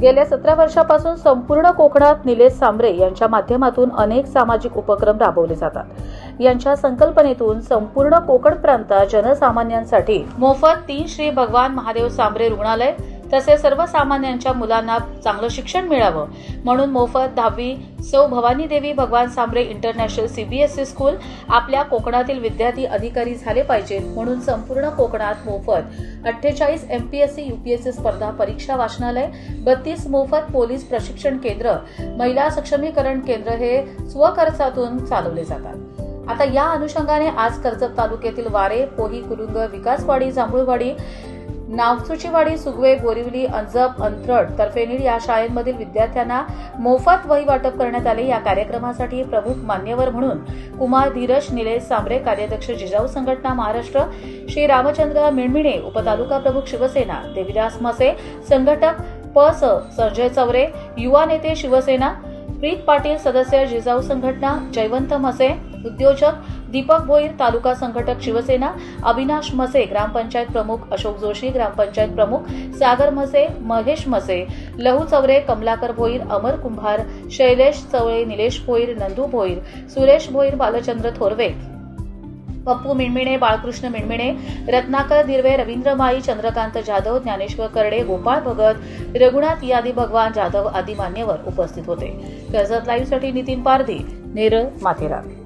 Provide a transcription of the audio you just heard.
गेल्या सतरा वर्षापासून संपूर्ण कोकणात निलेश सांबरे यांच्या माध्यमातून अनेक सामाजिक उपक्रम राबवले जातात. यांच्या संकल्पनेतून संपूर्ण कोकण प्रांतात जनसामान्यांसाठी मोफत तीन श्री भगवान महादेव सांबरे रुग्णालय तसेच सर्वसामान्यांच्या मुलांना चांगलं शिक्षण मिळावं. म्हणून मोफत दहावी सौ भवानी देवी भगवान सांबरे इंटरनॅशनल सीबीएसई स्कूल आपल्या कोकणातील विद्यार्थी अधिकारी झाले पाहिजेत म्हणून संपूर्ण कोकणात मोफत अठ्ठेचाळीस एमपीएससी युपीएससी स्पर्धा परीक्षा वाचनालय बत्तीस मोफत पोलीस प्रशिक्षण केंद्र महिला सक्षमीकरण केंद्र हे स्वखर्चातून चालवले जातात. आता या अनुषंगाने आज कर्जत तालुक्यातील वारे पोही कुरुंग विकासवाडी जांभूळवाडी नावसुचीवाडी सुगवे बोरिवली अंजप अंथरड तर्फेनीड या शाळेमधील विद्यार्थ्यांना मोफत वही वाटप करण्यात आले. या कार्यक्रमासाठी प्रमुख मान्यवर म्हणून कुमार धीरज निलेश सांबरे कार्याध्यक्ष जिजाऊ संघटना महाराष्ट्र श्री रामचंद्र मिणमिणे उपतालुका प्रमुख शिवसेना देविदास मसे संघटक प स संजय चौरे युवा नेते शिवसेना प्रीत पाटील सदस्य जिजाऊ संघटना जयवंत मसे उद्योजक दीपक भोईर तालुका संघटक शिवसेना अविनाश मसे ग्रामपंचायत प्रमुख अशोक जोशी ग्रामपंचायत प्रमुख सागर मसे महेश मसे लहू चौरे कमलाकर भोईर अमर कुंभार शैलेश चवळे निलेश भोईर नंदू भोईर सुरेश भोईर बालचंद्र थोरवे पप्पू मिणमिणे बाळकृष्ण मिणमिणे रत्नाकर दिर्वे रवींद्र माई चंद्रकांत जाधव ज्ञानेश्वर करडे गोपाळ भगत रघुनाथ यादी भगवान जाधव आदी मान्यवर उपस्थित होते. कर्जत लाईव्हसाठी नितीन पारधी नेरळ माथेरान.